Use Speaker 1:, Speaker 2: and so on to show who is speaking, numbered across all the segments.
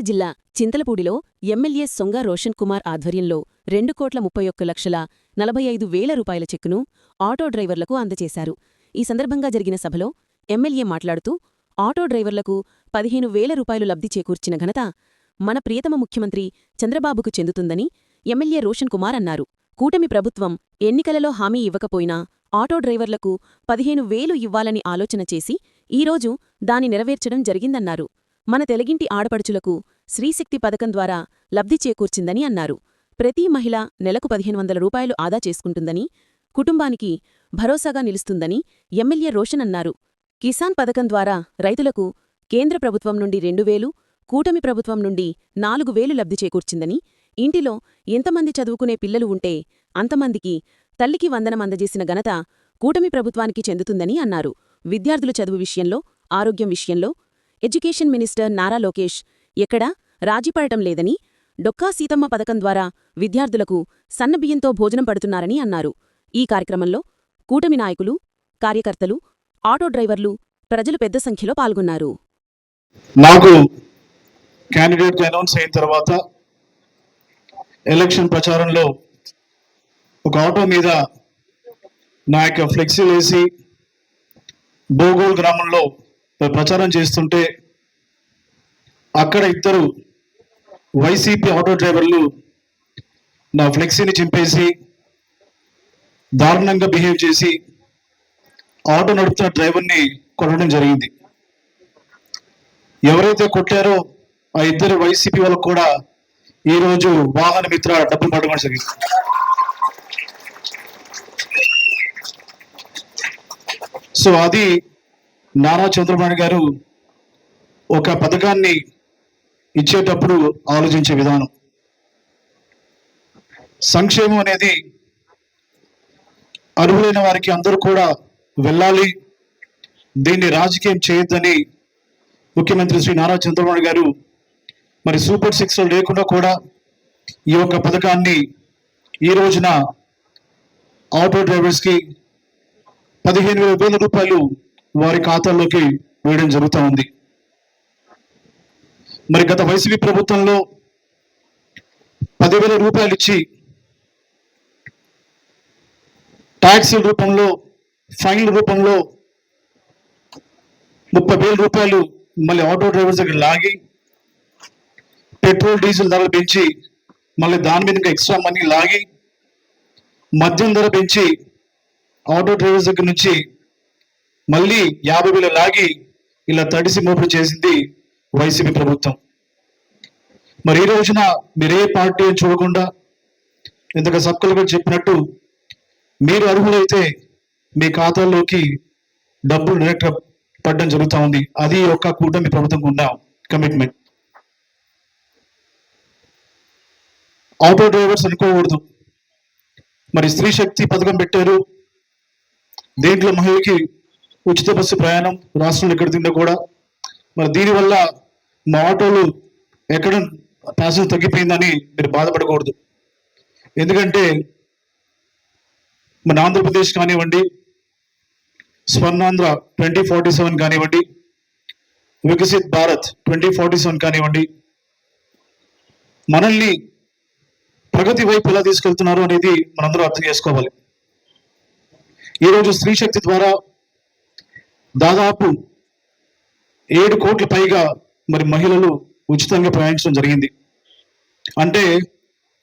Speaker 1: గుంటూరు జిల్లా చింతలపూడిలో ఎమ్మెల్యే సొంగ రోషన్ కుమార్ ఆధ్వర్యంలో రెండు కోట్ల ముప్పై ఒక్క లక్షల నలభై ఐదు వేల రూపాయల చెక్కును ఆటో డ్రైవర్లకు అందజేశారు. ఈ సందర్భంగా జరిగిన సభలో ఎమ్మెల్యే మాట్లాడుతూ ఆటో డ్రైవర్లకు పదిహేను వేల రూపాయలు లబ్ధి చేకూర్చిన ఘనత మన ప్రియతమ ముఖ్యమంత్రి చంద్రబాబుకు చెందుతుందని ఎమ్మెల్యే రోషన్ కుమార్ అన్నారు. కూటమి ప్రభుత్వం ఎన్నికలలో హామీ ఇవ్వకపోయినా ఆటో డ్రైవర్లకు పదిహేను వేలు ఇవ్వాలని ఆలోచన చేసి ఈరోజు దాని నెరవేర్చడం జరిగిందన్నారు. మన తెలుగింటి ఆడపడుచులకు శ్రీశక్తి పథకం ద్వారా లబ్ధి చేకూర్చిందని అన్నారు. ప్రతి మహిళ నెలకు పదిహేను వందల రూపాయలు ఆదా చేసుకుంటుందని కుటుంబానికి భరోసాగా నిలుస్తుందని ఎమ్మెల్యే రోషన్ అన్నారు. కిసాన్ పథకం ద్వారా రైతులకు కేంద్ర ప్రభుత్వం నుండి రెండు వేలు కూటమి ప్రభుత్వం నుండి నాలుగు వేలు లబ్ధి చేకూర్చిందని ఇంటిలో ఎంతమంది చదువుకునే పిల్లలు ఉంటే అంతమందికి తల్లికి వందనం అందజేసిన ఘనత కూటమి ప్రభుత్వానికి చెందుతుందని అన్నారు. విద్యార్థుల చదువు విషయంలో ఆరోగ్యం విషయంలో ఎడ్యుకేషన్ మినిస్టర్ నారా లోకేష్. ఎక్కడా? రాజీపడటం లేదని డొక్కా సీతమ్మ పథకం ద్వారా విద్యార్థులకు సన్నబియ్యంతో భోజనం పడుతున్నారని అన్నారు. ఈ కార్యక్రమంలో కూటమి నాయకులు కార్యకర్తలు ఆటో డ్రైవర్లు ప్రజలు పెద్ద సంఖ్యలో పాల్గొన్నారు.
Speaker 2: నాకు క్యాండిడేట్ అనౌన్స్ అయిన తర్వాత ఎలక్షన్ ప్రచారంలో ఒక ఆటో మీద నా యొక్క ఫ్లెక్సీలు వేసి బోగోల్ గ్రామంలో ప్రచారం చేస్తుంటే అక్కడ ఇద్దరు వైసీపీ ఆటో డ్రైవర్లు నా ఫ్లెక్సీని చింపేసి దారుణంగా బిహేవ్ చేసి ఆటో నడుపుతున్న డ్రైవర్ని కొట్టడం జరిగింది. ఎవరైతే కొట్టారో ఆ ఇద్దరు వైసీపీ వాళ్ళకు కూడా ఈ రోజు వాహన మిత్ర డబ్బులు పట్టుకోవడం జరిగింది. సో అది నారా చంద్రబాబు గారు ఒక పథకాన్ని ఇచ్చేటప్పుడు ఆలోచించే విధానం. సంక్షేమం అనేది అర్హులైన వారికి అందరూ కూడా వెళ్ళాలి. దీన్ని రాజకీయం చేయొద్దని ముఖ్యమంత్రి శ్రీ నారా చంద్రబాబు గారు మరి సూపర్ సిక్స్ లేకుండా కూడా ఈ యొక్క పథకాన్ని ఈ రోజున ఆటో డ్రైవర్స్కి పదిహేను వేల వేల రూపాయలు వారి ఖాతాల్లోకి వేయడం జరుగుతూ ఉంది. మరి గత వైసీపీ ప్రభుత్వంలో పదివేల రూపాయలు ఇచ్చి ట్యాక్సీల రూపంలో ఫైన్ల రూపంలో ముప్పై వేల రూపాయలు మళ్ళీ ఆటో డ్రైవర్స్ దగ్గర లాగి పెట్రోల్ డీజిల్ ధరలు పెంచి మళ్ళీ దాని మీద ఇంకా ఎక్స్ట్రా మనీ లాగి మద్యం ధర పెంచి ఆటో డ్రైవర్స్ దగ్గర నుంచి మళ్ళీ యాభై వేలు లాగి ఇలా తడిసి మోపు చేసింది వైసీపీ ప్రభుత్వం. మరి ఈ రోజున మీరే పార్టీ అని చూడకుండా ఇంతగా సక్కులు చెప్పినట్టు మీరు అర్హులైతే మీ ఖాతాల్లోకి డబ్బులు డైరెక్ట్ పడడం జరుగుతూ ఉంది. అది ఒక్క కూటమి ప్రభుత్వం ఉన్న కమిట్మెంట్ ఆటో డ్రైవర్స్ అనుకోకూడదు. మరి స్త్రీ శక్తి పథకం పెట్టారు. దీంట్లో మహిళకి ఉచిత బస్సు ప్రయాణం రాష్ట్రంలో ఎక్కడ తిందో కూడా. మరి దీనివల్ల మా ఆటోలు ఎక్కడ ప్యాసింజర్ తగ్గిపోయిందని మీరు బాధపడకూడదు. ఎందుకంటే మన ఆంధ్రప్రదేశ్ కానివ్వండి స్వర్ణాంధ్ర ట్వంటీ ఫార్టీ సెవెన్ కానివ్వండి Viksit Bharat twenty forty seven కానివ్వండి మనల్ని ప్రగతి వైపు ఎలా తీసుకెళ్తున్నారు అనేది మనందరూ అర్థం చేసుకోవాలి. ఈరోజు స్త్రీ శక్తి ద్వారా దాదాపు ఏడు కోట్ల పైగా మరి మహిళలు ఉచితంగా ప్రయాణించడం జరిగింది. అంటే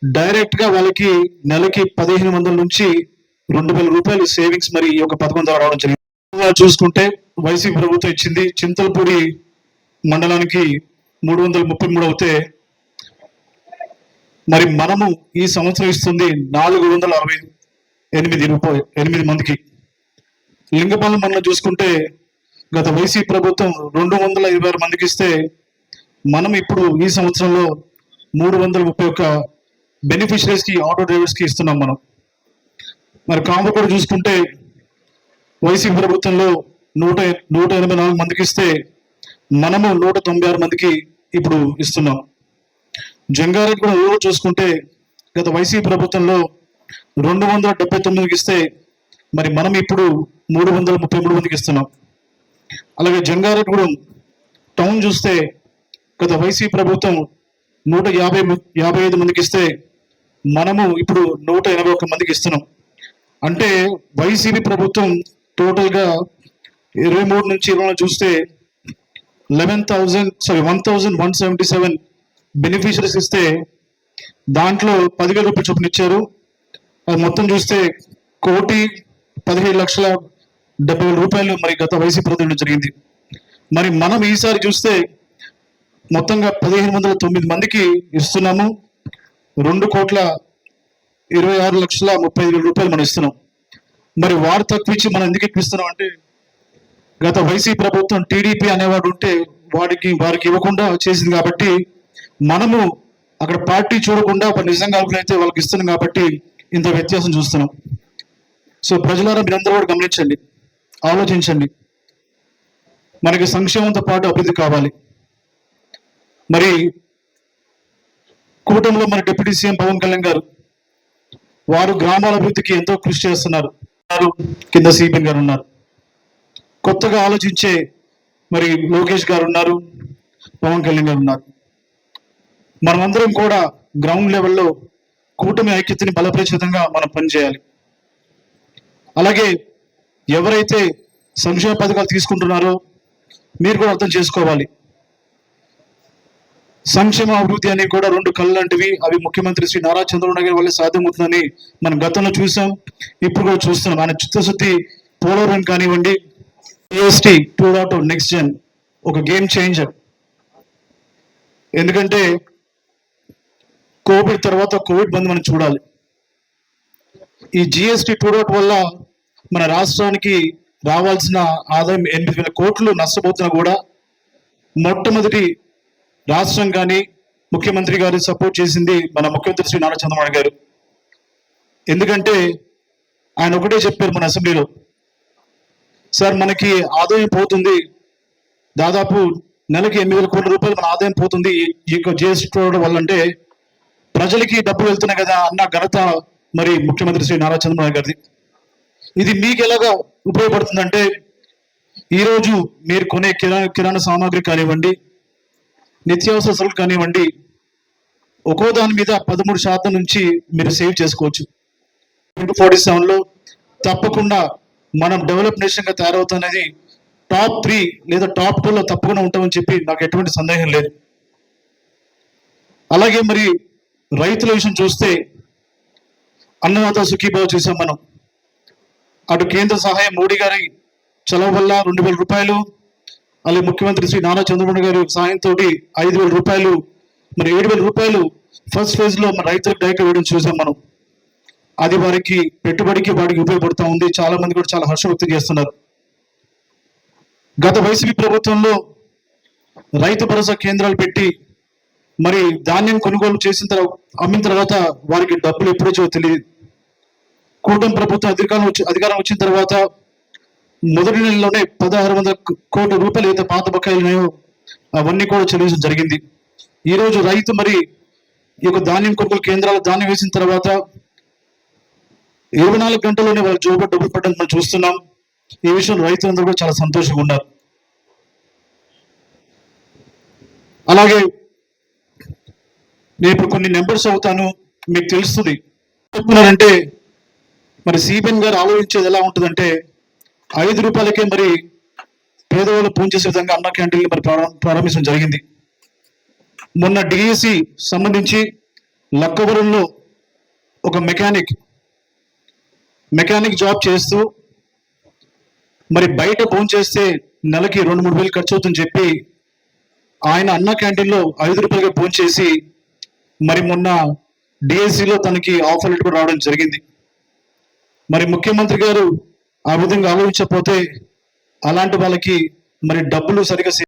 Speaker 2: డైరెక్ట్గా వాళ్ళకి నెలకి పదిహేను వందల నుంచి రెండు వేల రూపాయలు సేవింగ్స్ మరి ఈ యొక్క పథకం ద్వారా రావడం జరిగింది. చూసుకుంటే వైసీపీ ప్రభుత్వం ఇచ్చింది చింతలపూడి మండలానికి మూడు వందల ముప్పై మూడు అవుతే మరి మనము ఈ సంవత్సరం ఇస్తుంది నాలుగు వందల అరవై ఎనిమిది రూపాయలు ఎనిమిది మందికి. లింగపాలెం మనం చూసుకుంటే గత వైసీ ప్రభుత్వం రెండు వందల ఇరవై ఆరు మందికి ఇస్తే మనం ఇప్పుడు ఈ సంవత్సరంలో మూడు వందల ముప్పై ఒక్క బెనిఫిషరీస్కి ఆటో డ్రైవర్స్కి ఇస్తున్నాం మనం. మరి కాంబో కూడా చూసుకుంటే వైసీపీ ప్రభుత్వంలో నూట నూట ఎనభై నాలుగు మందికి ఇస్తే మనము నూట తొంభై ఆరు మందికి ఇప్పుడు ఇస్తున్నాం. జంగారెడ్డి కూడా చూసుకుంటే గత వైసీపీ ప్రభుత్వంలో రెండు వందల డెబ్బై తొమ్మిదికి ఇస్తే మరి మనం ఇప్పుడు మూడు వందల ముప్పై మూడు మందికి ఇస్తున్నాం. అలాగే జంగారెడ్డిగూడెం టౌన్ చూస్తే గత వైసీపీ ప్రభుత్వం నూట యాభై యాభై ఐదు మందికి ఇస్తే మనము ఇప్పుడు నూట ఎనభై ఒక్క మందికి ఇస్తున్నాం. అంటే వైసీపీ ప్రభుత్వం టోటల్గా ఇరవై మూడు నుంచి ఇరవై చూస్తే eleven thousand sorry one thousand one seventy seven beneficiaries ఇస్తే దాంట్లో పదివేల రూపాయలు చొప్పున ఇచ్చారు. అది మొత్తం చూస్తే కోటి పదిహేడు లక్షల డెబ్బై వేల రూపాయలు మరి గత వైసీపీ ప్రభుత్వం జరిగింది. మరి మనం ఈసారి చూస్తే మొత్తంగా పదిహేను వందల తొమ్మిది మందికి ఇస్తున్నాము. రెండు కోట్ల ఇరవై ఆరు లక్షల ముప్పై ఐదు వేల రూపాయలు మనం ఇస్తున్నాం. మరి వారు తక్కువ ఇచ్చి మనం ఎందుకు ఇప్పిస్తున్నాం అంటే గత వైసీపీ ప్రభుత్వం టీడీపీ అనేవాడు ఉంటే వాడికి వారికి ఇవ్వకుండా చేసింది కాబట్టి మనము అక్కడ పార్టీ చూడకుండా ఒక నిజంగా అయితే వాళ్ళకి ఇస్తున్నాం కాబట్టి ఇంత వ్యత్యాసం చూస్తున్నాం. సో ప్రజలారా మీరందరూ కూడా గమనించండి ఆలోచించండి. మనకి సంక్షేమంతో పాటు అభివృద్ధి కావాలి. మరి కూటమిలో మన డిప్యూటీ సీఎం పవన్ కళ్యాణ్ గారు వారు గ్రామాల అభివృద్ధికి ఎంతో కృషి చేస్తున్నారు. కింద సిపిఎన్ గారు ఉన్నారు. కొత్తగా ఆలోచించే మరి లోకేష్ గారు ఉన్నారు పవన్ కళ్యాణ్ గారు ఉన్నారు. మనమందరం కూడా గ్రౌండ్ లెవెల్లో కూటమి ఐక్యతని బలపరిచే విధంగా మనం పనిచేయాలి. అలాగే ఎవరైతే సంక్షేమ పథకాలు తీసుకుంటున్నారో మీరు కూడా అర్థం చేసుకోవాలి. సంక్షేమ అభివృద్ధి అనేవి కూడా రెండు కళ్ళు లాంటివి అవి ముఖ్యమంత్రి శ్రీ నారా చంద్రబాబు నాయుడు వల్లే వల్ల సాధ్యమవుతుందని మనం గతంలో చూసాం. ఇప్పుడు కూడా చూస్తున్నాం. ఆయన చిత్తశుద్ధి పోలవరం కానివ్వండి GST two dot next gen ఒక గేమ్ చేంజర్ ఎందుకంటే కోవిడ్ తర్వాత కోవిడ్ బంద్ మనం చూడాలి. ఈ జిఎస్టీ టూ డాట్ వల్ల మన రాష్ట్రానికి రావాల్సిన ఆదాయం ఎనిమిది వేల కోట్లు నష్టపోతున్నా కూడా మొట్టమొదటి రాష్ట్రం కానీ ముఖ్యమంత్రి గారు సపోర్ట్ చేసింది మన ముఖ్యమంత్రి శ్రీ నారా చంద్రబాబు గారు. ఎందుకంటే ఆయన ఒకటే చెప్పారు మన అసెంబ్లీలో సార్ మనకి ఆదాయం పోతుంది. దాదాపు నెలకి ఎనిమిది వేల కోట్ల రూపాయలు మన ఆదాయం పోతుంది. ఈ- యొక్క జిఎస్టీ వల్ల అంటే ప్రజలకి డబ్బులు వెళ్తున్నాయి కదా అన్న ఘనత మరి ముఖ్యమంత్రి శ్రీ నారా చంద్రబాబు గారిది. ఇది మీకు ఎలాగా ఉపయోగపడుతుందంటే ఈరోజు మీరు కొనే కిరాణా కిరాణా సామాగ్రి కానివ్వండి నిత్యావసర సరుకులు కానివ్వండి ఒక్కో దాని మీద పదమూడు శాతం నుంచి మీరు సేవ్ చేసుకోవచ్చు. ట్వంటీ ఫార్టీ సెవెన్లో తప్పకుండా మనం డెవలప్ నేషన్గా తయారవుతున్నది టాప్ త్రీ లేదా టాప్ టూలో తప్పకుండా ఉంటామని చెప్పి నాకు ఎటువంటి సందేహం లేదు. అలాగే మరి రైతుల విషయం చూస్తే అన్నదాత సుఖీభావ చూసాం మనం. అటు కేంద్ర సహాయం మోడీ గారి చలవ వల్ల రెండు వేల రూపాయలు అలాగే ముఖ్యమంత్రి శ్రీ నారా చంద్రబాబు గారి సాయంతో ఐదు వేల రూపాయలు మరి ఏడు వేల రూపాయలు ఫస్ట్ ఫేజ్లో మన రైతులకు డైరెక్ట్ వేయడం చూసాం మనం. అది వారికి పెట్టుబడికి వాడికి ఉపయోగపడుతూ ఉంది. చాలా మంది కూడా చాలా హర్షం వ్యక్తం చేస్తున్నారు. గత వైసీపీ ప్రభుత్వంలో రైతు భరోసా కేంద్రాలు పెట్టి మరి ధాన్యం కొనుగోలు చేసిన తర్వాత అమ్మిన తర్వాత వారికి డబ్బులు ఎప్పుడో తెలియదు కూటమి ప్రభుత్వం అధికారం వచ్చి అధికారం వచ్చిన తర్వాత మొదటి నెలలోనే పదహారు వందల కోట్ల రూపాయలు అయితే పాత బకాయిలు ఉన్నాయో అవన్నీ కూడా చెల్లించడం జరిగింది. ఈరోజు రైతు మరి ఈ యొక్క ధాన్యం కొనుగోలు కేంద్రాలు ధాన్యం వేసిన తర్వాత ఇరవై నాలుగు గంటల్లోనే వాళ్ళ జోబు డబ్బులు పడడం మనం చూస్తున్నాం. ఈ విషయంలో రైతులందరూ కూడా చాలా సంతోషంగా ఉన్నారు. అలాగే నేను ఇప్పుడు కొన్ని నెంబర్స్ అవుతాను. మీకు తెలుస్తుంది. చెప్తున్నారంటే మరి సిబిఎన్ గారు ఆలోచించేది ఎలా ఉంటుందంటే ఐదు రూపాయలకే మరి పేదవాళ్ళు పూజ చేసే విధంగా అన్న క్యాంటీన్లు మరి ప్రారంభించడం జరిగింది. మొన్న డిఎస్సి సంబంధించి లక్కవరంలో ఒక మెకానిక్ మెకానిక్ జాబ్ చేస్తూ మరి బయట ఫోన్ చేస్తే నెలకి రెండు మూడు వేలు ఖర్చు అవుతుందని చెప్పి ఆయన అన్న క్యాంటీన్లో ఐదు రూపాయలకే ఫోన్ చేసి మరి మొన్న డిఎస్సిలో తనకి ఆఫర్ లెటర్ రావడం జరిగింది. మరి ముఖ్యమంత్రి గారు ఆ విధంగా ఆలోచించకపోతే అలాంటి వాళ్ళకి మరి డబ్బులు సరిగా